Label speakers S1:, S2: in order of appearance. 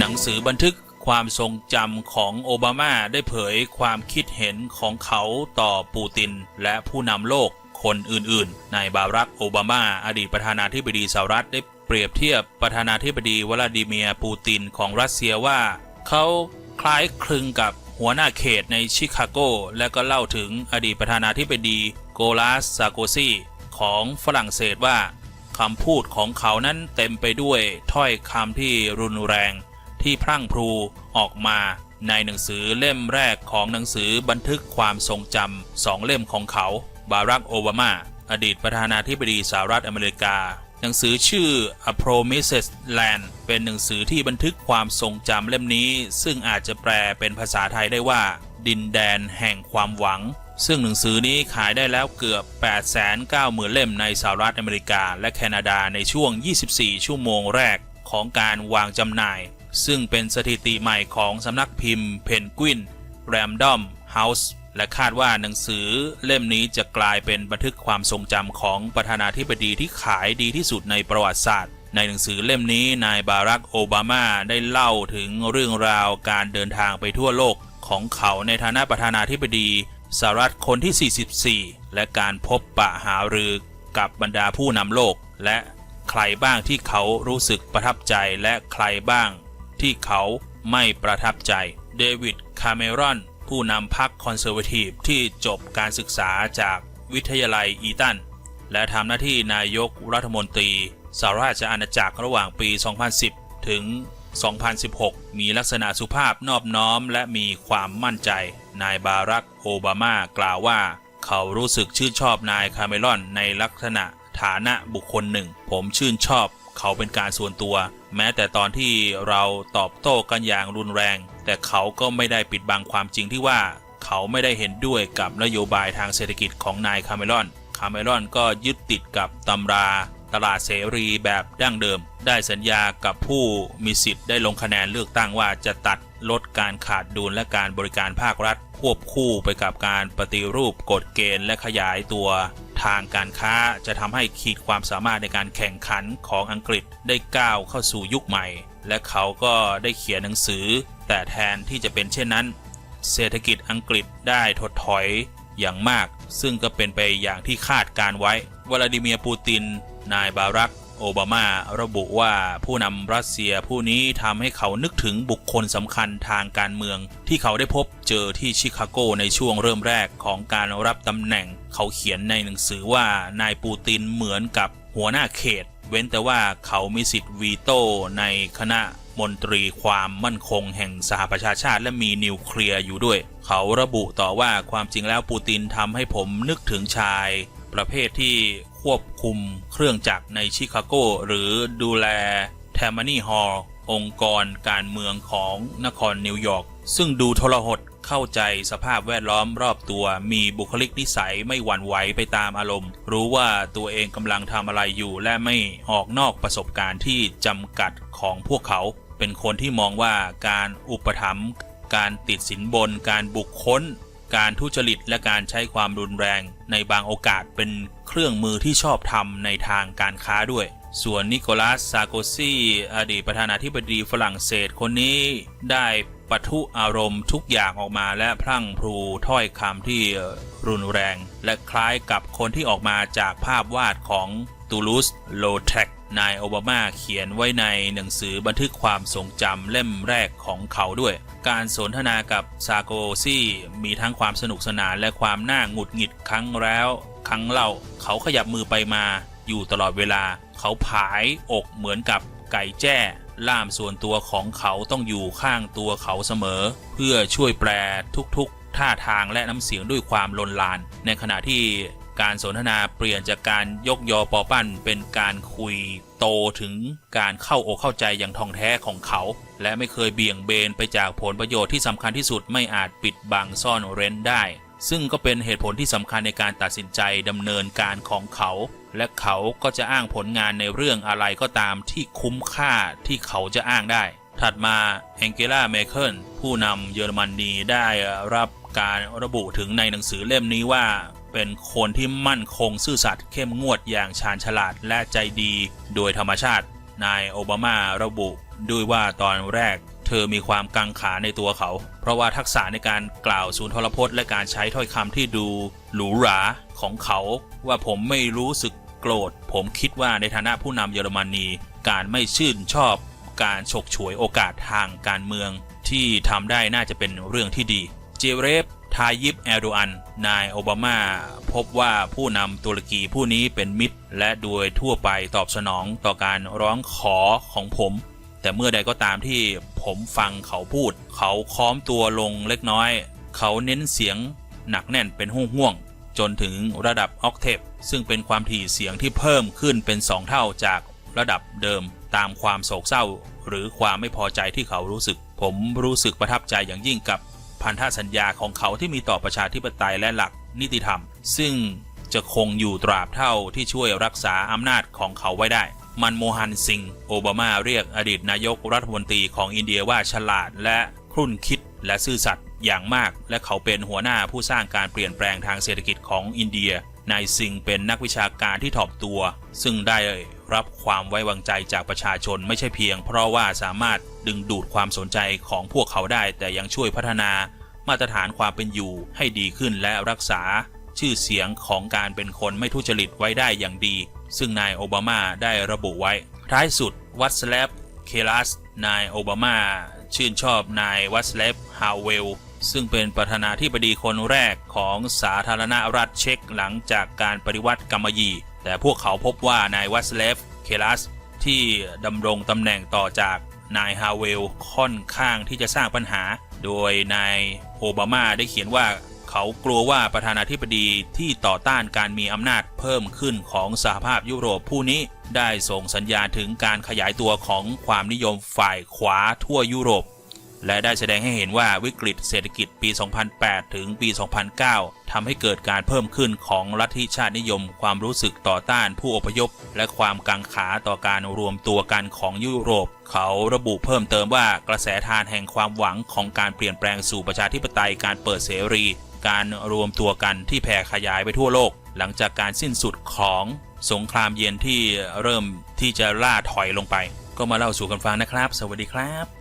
S1: หนังสือบันทึกความทรงจำของโอบามาได้เผยความคิดเห็นของเขาต่อปูติน และผู้นำโลกคนอื่นๆในบารักโอบามา อดีตประธานาธิบดีสหรัฐได้เปรียบเทียบประธานาธิบดีวลาดิเมียร์ปูตินของรัสเซียว่า เขาคล้ายคลึงกับหัวหน้าเขตในชิคาโก และก็เล่าถึงอดีตประธานาธิบดีโกลาสซาโกซีของฝรั่งเศสว่าคำพูดของเขานั้นเต็มไปด้วยถ้อยคำที่รุนแรง ที่พรั่งพรูออกมาในหนังสือเล่มแรกของหนังสือบันทึกความทรงจำสองเล่มของเขา บารักโอบามา อดีตประธานาธิบดีสหรัฐอเมริกา หนังสือชื่อ A Promised Land เป็นหนังสือที่บันทึกความทรงจำเล่มนี้ ซึ่งอาจจะแปลเป็นภาษาไทยได้ว่า ดินแดนแห่งความหวัง ซึ่งหนังสือนี้ขายได้แล้วเกือบ 890,000 เล่มในสหรัฐอเมริกา และแคนาดาในช่วง 24 ชั่วโมงแรกของการวางจำหน่าย ซึ่งเป็นสถิติใหม่ของสำนักพิมพ์เพนกวินแรมดอมเฮาส์และคาดว่าหนังสือเล่มนี้จะกลายเป็นบันทึกความทรงจำของประธานาธิบดีที่ขายดีที่สุดในประวัติศาสตร์ ในหนังสือเล่มนี้นายบารักโอบามาได้เล่าถึงเรื่องราวการเดินทางไปทั่วโลกของเขาในฐานะประธานาธิบดีสหรัฐคนที่ 44 และการพบปะหารือกับบรรดาผู้นำโลก และใครบ้างที่เขารู้สึกประทับใจและใครบ้าง ที่เขาไม่ประทับใจเดวิดคาเมรอนผู้นำพรรคคอนเซอร์วทีฟที่จบการศึกษาจากวิทยาลัยอีตัน และทำหน้าที่นายกรัฐมนตรีสหราชอาณาจักรระหว่างปี 2010 ถึง 2016 มีลักษณะสุภาพนอบน้อมและมีความมั่นใจ นายบารักโอบามากล่าวว่า เขารู้สึกชื่นชอบนายคาเมรอนในลักษณะฐานะบุคคลหนึ่ง ผมชื่นชอบ เขาเป็นการส่วนตัว แม้แต่ตอนที่เราตอบโต้กันอย่างรุนแรง แต่เขาก็ไม่ได้ปิดบังความจริงที่ว่า เขาไม่ได้เห็นด้วยกับนโยบายทางเศรษฐกิจของนายคาเมรอนคาเมรอนก็ยึดติดกับตำราตลาดเสรีแบบดั้งเดิม ได้สัญญากับผู้มีสิทธิ์ได้ลงคะแนนเลือกตั้งว่าจะตัดลดการขาดดุลและการบริการภาครัฐ ควบคู่ไปกับการปฏิรูปกฎเกณฑ์และขยายตัว ทางการค้าจะทำให้ขีดความสามารถในการแข่งขันของอังกฤษได้ก้าวเข้าสู่ยุคใหม่ และเขาก็ได้เขียนหนังสือ แต่แทนที่จะเป็นเช่นนั้น เศรษฐกิจอังกฤษได้ถดถอยอย่างมาก ซึ่งก็เป็นไปอย่างที่คาดการไว้วลาดิเมียร์ปูติน นายบารัก โอบามาระบุว่าผู้นำรัสเซียผู้นี้ทำให้เขานึกถึงบุคคลสำคัญทางการเมือง ที่เขาได้พบเจอที่ชิคาโกในช่วงเริ่มแรกของการรับตำแหน่ง เขาเขียนในหนังสือว่านายปูตินเหมือนกับหัวหน้าเขต เว้นแต่ว่าเขามีสิทธิ์วีโต้ในคณะมนตรีความมั่นคงแห่งสหประชาชาติและมีนิวเคลียร์อยู่ด้วย เขาระบุต่อว่าความจริงแล้วปูตินทำให้ผมนึกถึงชาย ประเภทที่ควบคุมเครื่องจักรในชิคาโก หรือดูแลแทมมานี่ฮอลองค์กรการเมืองของนครนิวยอร์กซึ่งดูทรหดเข้าใจสภาพแวดล้อมรอบตัว มีบุคลิกนิสัยไม่หวั่นไหวไปตามอารมณ์ รู้ว่าตัวเองกำลังทำอะไรอยู่และไม่ออกนอกประสบการณ์ที่จำกัดของพวกเขา เป็นคนที่มองว่าการอุปถัมภ์การติดสินบนการบุกค้น การทุจริตและการใช้ความรุนแรงในบางโอกาสเป็นเครื่องมือที่ชอบทำในทางการค้าด้วย ส่วนนิโคลัสซาโกซีอดีตประธานาธิบดีฝรั่งเศสคนนี้ได้ปะทุอารมณ์ทุกอย่างออกมาและพรั่งพรูถ้อยคำที่รุนแรง และคล้ายกับคนที่ออกมาจากภาพวาดของ ตูลูสโลเทคนายโอบามาเขียนไว้ในหนังสือบันทึกความทรงจำเล่มแรกของเขาด้วย การสนทนากับซาโกซี่มีทั้งความสนุกสนานและความน่าหงุดหงิดครั้งแล้ว ครั้งเล่า เขาขยับมือไปมาอยู่ตลอดเวลา เขาผายอกเหมือนกับไก่แจ้ล่ามส่วนตัวของเขาต้องอยู่ข้างตัวเขาเสมอ เพื่อช่วยแปลทุกๆ ท่าทางและน้ำเสียงด้วยความลนลาน ในขณะที่ การสนทนาเปลี่ยนจากการยกยอปอปั้นเป็นการคุยโตถึงการเข้าอกเข้าใจอย่างท่องแท้ของเขา และไม่เคยเบี่ยงเบนไปจากผลประโยชน์ที่สำคัญที่สุดไม่อาจปิดบังซ่อนเร้นได้ ซึ่งก็เป็นเหตุผลที่สำคัญในการตัดสินใจดำเนินการของเขา และเขาก็จะอ้างผลงานในเรื่องอะไรก็ตามที่คุ้มค่าที่เขาจะอ้างได้ ถัดมาแองเกล่าเมเคิลผู้นำเยอรมนีได้รับการระบุถึงในหนังสือเล่มนี้ว่า เป็นคนที่มั่นคงซื่อสัตย์เข้มงวดอย่างชาญฉลาดและใจดีโดยธรรมชาติ นายโอบามาระบุด้วยว่าตอนแรกเธอมีความกังขาในตัวเขา เพราะว่าทักษะในการกล่าวสุนทรพจน์และการใช้ถ้อยคำที่ดูหรูหราของเขา ว่าผมไม่รู้สึกโกรธ ผมคิดว่าในฐานะผู้นำเยอรมนีการไม่ชื่นชอบ การฉกฉวยโอกาสทางการเมือง ที่ทำได้น่าจะเป็นเรื่องที่ดี เจเรฟ ทายิปแอร์โดอัน นายโอบามา พบว่าผู้นำตุรกีผู้นี้เป็นมิตร และโดยทั่วไปตอบสนองต่อการร้องขอของผม แต่เมื่อใดก็ตามที่ผมฟังเขาพูด เขาค้อมตัวลงเล็กน้อย เขาเน้นเสียงหนักแน่นเป็นห่วงๆจนถึงระดับออกเทปซึ่งเป็นความถี่เสียงที่เพิ่มขึ้นเป็น2เท่าจากระดับเดิมตามความโศกเศร้า หรือความไม่พอใจที่เขารู้สึก ผมรู้สึกประทับใจอย่างยิ่งกับ พันธสัญญาของเขาที่มีต่อประชาธิปไตยและหลักนิติธรรม ซึ่งจะคงอยู่ตราบเท่าที่ช่วยรักษาอำนาจของเขาไว้ได้ มันโมฮันซิง โอบามาเรียกอดีตนายกรัฐมนตรีของอินเดียว่าฉลาดและครุ่นคิดและซื่อสัตย์อย่างมาก และเขาเป็นหัวหน้าผู้สร้างการเปลี่ยนแปลงทางเศรษฐกิจของอินเดียนายซิงเป็นนักวิชาการที่ถ่อมตัว ซึ่งได้ รับความไว้วางใจจากประชาชนไม่ใช่เพียง เพราะว่าสามารถดึงดูดความสนใจของพวกเขาได้ แต่ยังช่วยพัฒนามาตรฐานความเป็นอยู่ให้ดีขึ้นและรักษา ชื่อเสียงของการเป็นคนไม่ทุจริตไว้ได้อย่างดี ซึ่งนายโอบามาได้ระบุไว้ ท้ายสุดวัตสเลฟเคลัสนายโอบามาชื่นชอบนายวัตสเลฟฮาวเวล ซึ่งเป็นประธานาธิบดีคนแรกของสาธารณรัฐเช็กหลังจากการปฏิวัติกรรมยี แต่พวกเขาพบว่านายวัตสเลฟ เคลัส ที่ดำรงตำแหน่งต่อจากนายฮาเวลค่อนข้างที่จะสร้างปัญหา โดยนายโอบามาได้เขียนว่าเขากลัวว่าประธานาธิบดีที่ต่อต้านการมีอำนาจเพิ่มขึ้นของสหภาพยุโรปผู้นี้ ได้ส่งสัญญาณถึงการขยายตัวของความนิยมฝ่ายขวาทั่วยุโรป และได้แสดงให้เห็นว่าวิกฤตเศรษฐกิจปี 2008 ถึงปี 2009ทำให้เกิดการเพิ่มขึ้นของลัทธิชาตินิยม ความรู้สึกต่อต้านผู้อพยพ และความกังขาต่อการรวมตัวกันของยุโรป เขาระบุเพิ่มเติมว่ากระแสทานแห่งความหวังของการเปลี่ยนแปลงสู่ประชาธิปไตยการเปิดเสรี การรวมตัวกันที่แผ่ขยายไปทั่วโลก หลังจากการสิ้นสุดของสงครามเย็นที่เริ่มที่จะล่าถอยลงไป ก็มาเล่าสู่กันฟังนะครับ สวัสดีครับ